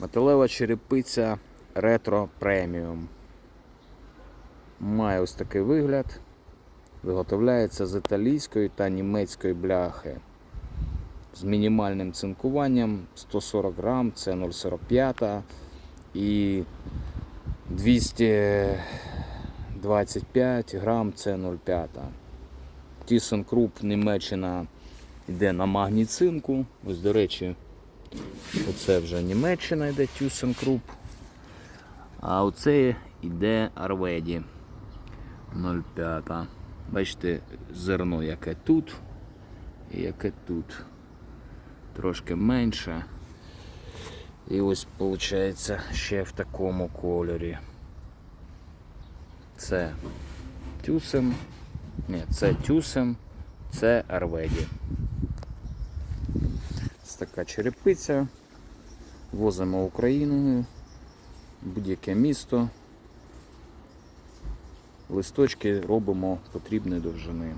Металева черепиця ретро преміум. Має ось такий вигляд. Виготовляється з італійської та німецької бляхи. З мінімальним цинкуванням 140 грам, це 0,45 і 225 грам це 0,5. ThyssenKrupp Німеччина йде на магній цинку. Ось, до речі, оце вже Німеччина йде ThyssenKrupp. А оце йде Арведі 0,5. Бачите, зерно яке тут і яке тут. Трошки менше. І ось виходить ще в такому кольорі. Це тюсем. Ні, це тюсем, це арведі. Це така черепиця. Возимо Україною, будь-яке місто. Листочки робимо потрібної довжини.